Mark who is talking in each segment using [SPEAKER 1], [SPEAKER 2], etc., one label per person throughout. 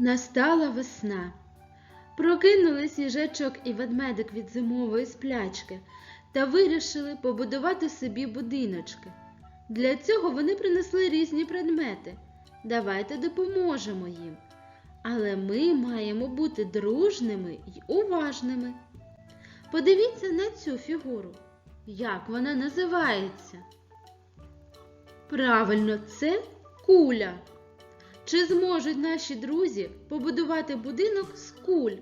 [SPEAKER 1] Настала весна. Прокинулись їжачок і ведмедик від зимової сплячки та вирішили побудувати собі будиночки. Для цього вони принесли різні предмети. Давайте допоможемо їм. Але ми маємо бути дружними й уважними. Подивіться на цю фігуру. Як вона називається? Правильно, це куля. Чи зможуть наші друзі побудувати будинок з куль?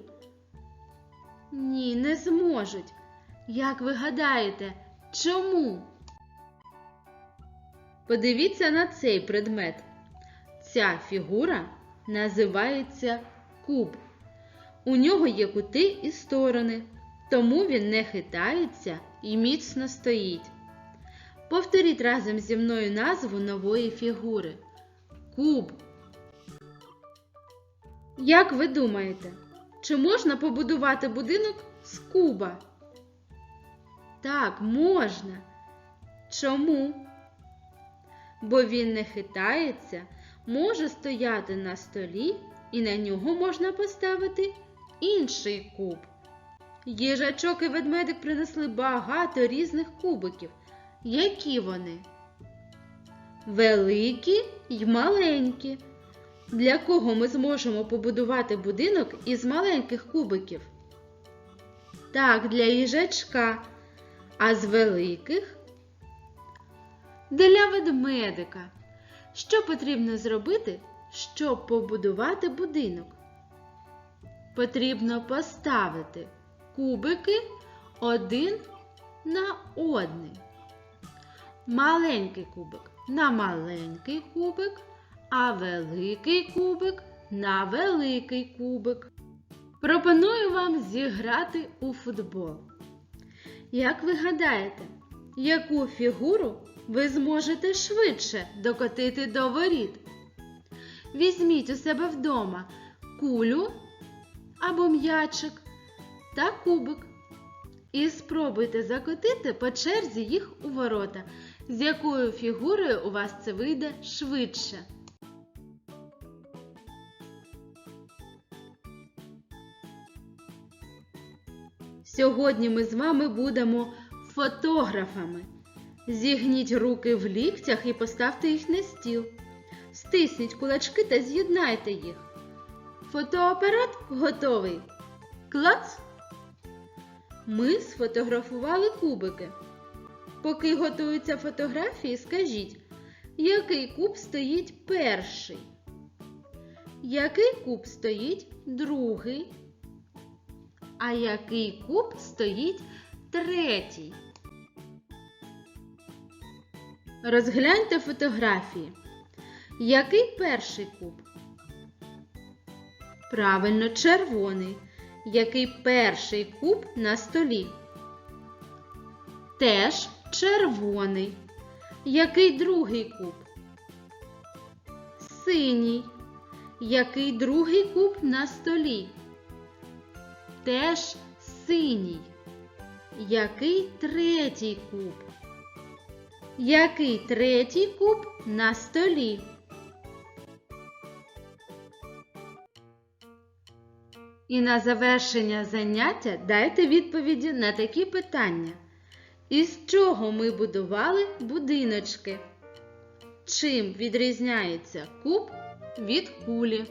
[SPEAKER 1] Ні, не зможуть. Як ви гадаєте, чому? Подивіться на цей предмет. Ця фігура називається куб. У нього є кути і сторони, тому він не хитається і міцно стоїть. Повторіть разом зі мною назву нової фігури. Куб. Як ви думаєте, чи можна побудувати будинок з куба? Так, можна. Чому? Бо він не хитається, може стояти на столі, і на нього можна поставити інший куб. Їжачок і ведмедик принесли багато різних кубиків. Які вони? Великі й маленькі. Для кого ми зможемо побудувати будинок із маленьких кубиків? Так, для їжачка. А з великих? Для ведмедика. Що потрібно зробити, щоб побудувати будинок? Потрібно поставити кубики один на один. Маленький кубик на маленький кубик, а великий кубик на великий кубик. Пропоную вам зіграти у футбол. Як ви гадаєте, яку фігуру ви зможете швидше докотити до воріт? Візьміть у себе вдома кулю або м'ячик та кубик. І спробуйте закотити по черзі їх у ворота, з якою фігурою у вас це вийде швидше. Сьогодні ми з вами будемо фотографами. Зігніть руки в ліктях і поставте їх на стіл. Стисніть кулачки та з'єднайте їх. Фотоапарат готовий. Клац! Ми сфотографували кубики. Поки готуються фотографії, скажіть, який куб стоїть перший? Який куб стоїть другий? А який куб стоїть третій? Розгляньте фотографії. Який перший куб? Правильно, червоний. Який перший куб на столі? Теж червоний. Який другий куб? Синій. Який другий куб на столі? Теж синій. Який третій куб? Який третій куб на столі? І на завершення заняття дайте відповіді на такі питання. Із чого ми будували будиночки? Чим відрізняється куб від кулі?